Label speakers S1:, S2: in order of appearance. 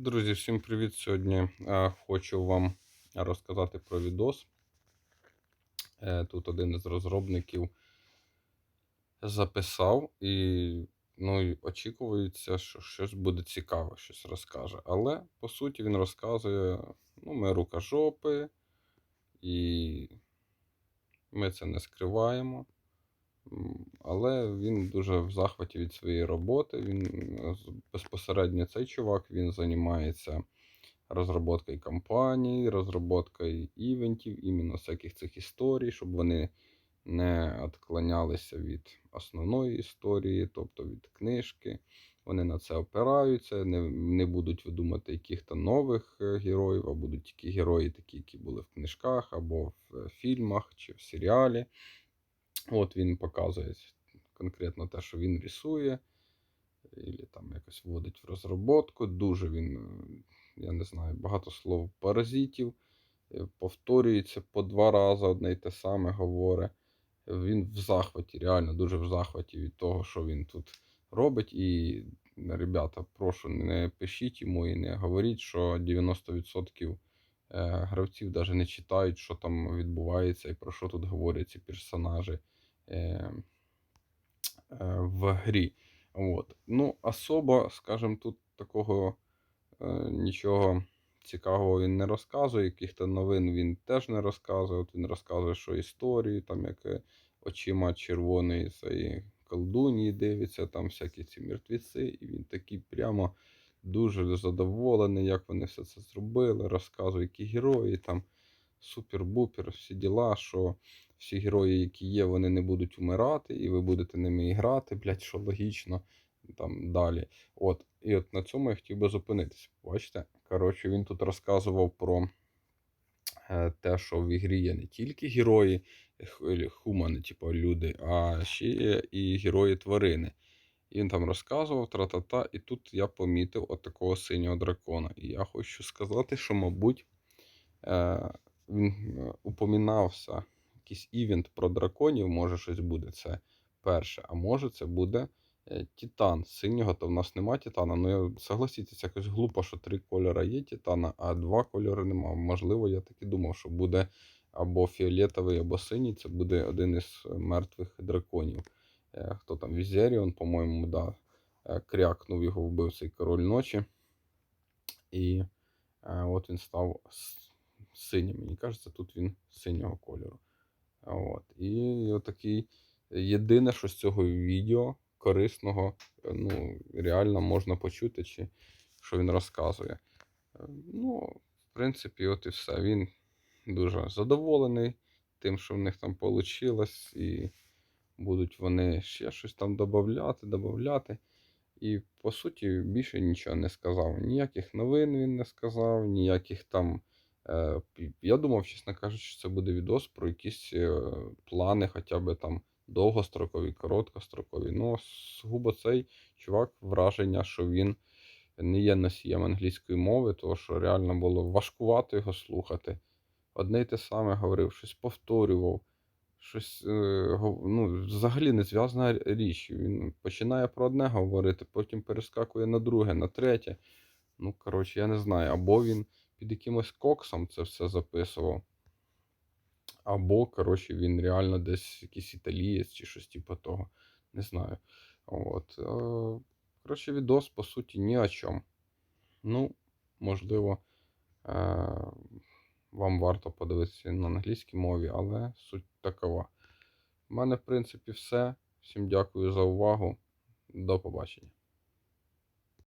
S1: Друзі, всім привіт! Сьогодні е, хочу вам розказати про відос. Е, тут один із розробників записав і ну, очікується, що щось буде цікаве, щось розкаже. Але по суті він розказує: ну, ми рукожопи, і ми це не скриваємо. Але він дуже в захваті від своєї роботи. Він е, безпосередньо цей чувак він займається розробкою кампаній, розробкою івентів, іменно всяких цих історій, щоб вони не відклонялися від основної історії, тобто від книжки. Вони на це опираються, не, не будуть видумати яких-то нових е, героїв, а будуть тільки герої, такі, які були в книжках або в е, фільмах чи в серіалі. От він показує конкретно те, що він рисує, і там якось вводить в розробку. Дуже він, е, я не знаю, багато слов паразитів, е, повторюється по два рази одне й те саме говорить. Він в захваті, реально дуже в захваті від того, що він тут робить. І, ребята, прошу, не пишіть йому і не говоріть, що 90% е, гравців навіть не читають, що там відбувається і про що тут говорять ці персонажі е, е, в грі. От. Ну, особо, скажімо, тут такого е, нічого цікавого він не розказує, яких-то новин він теж не розказує. От він розказує, що історії, там як е, очима червоної цієї колдунії дивиться, там всякі ці мертвіці, і він такий прямо дуже задоволений, як вони все це зробили. Розказує, які герої там супер-бупер, всі діла, що всі герої, які є, вони не будуть умирати, і ви будете ними грати, блядь, що логічно. Там далі. От, і от на цьому я хотів би зупинитися. Бачите? Коротше, він тут розказував про е, те, що в ігрі є не тільки герої, хумани, типу люди, а ще є і герої тварини. І він там розказував тра-та-та, і тут я помітив от такого синього дракона. І я хочу сказати, що, мабуть, е, він е, упомінався якийсь івент про драконів, може щось буде це перше, а може це буде е, Титан. Синього то в нас нема Титана. Ну, согласіться, якось глупо, що три кольори є Титана, а два кольори нема. Можливо, я так і думав, що буде або фіолетовий, або синій. Це буде один із мертвих драконів. Е, Хто там? Візеріон, по-моєму, да. е, крякнув його вбив цей король ночі. І е, от він став синім. Мені кажеться, тут він синього кольору. От. І отакий єдине, що з цього відео корисного, ну, реально можна почути, чи що він розказує. Ну, в принципі, от і все. Він дуже задоволений тим, що в них там вийшло, і будуть вони ще щось там додати, додати. І по суті більше нічого не сказав. Ніяких новин він не сказав, ніяких там. е, Я думав, чесно кажучи, що це буде відос про якісь е, плани, хоча б там довгострокові, короткострокові. Ну, сугубо цей чувак враження, що він не є носієм англійської мови, тому що реально було важкувато його слухати. Одне й те саме говорив, щось повторював щось е, ну, взагалі не зв'язана річ. Він починає про одне говорити, потім перескакує на друге, на третє. Ну, коротше, я не знаю. Або він під якимось коксом це все записував, або, коротше, він реально десь якийсь італієць чи щось типу того. Не знаю. От. е, Коротше, відос, по суті, ні о чому. Ну, можливо, е, вам варто подивитися на англійській мові, але суть такова. У мене, в принципі, все. Всім дякую за увагу. До побачення.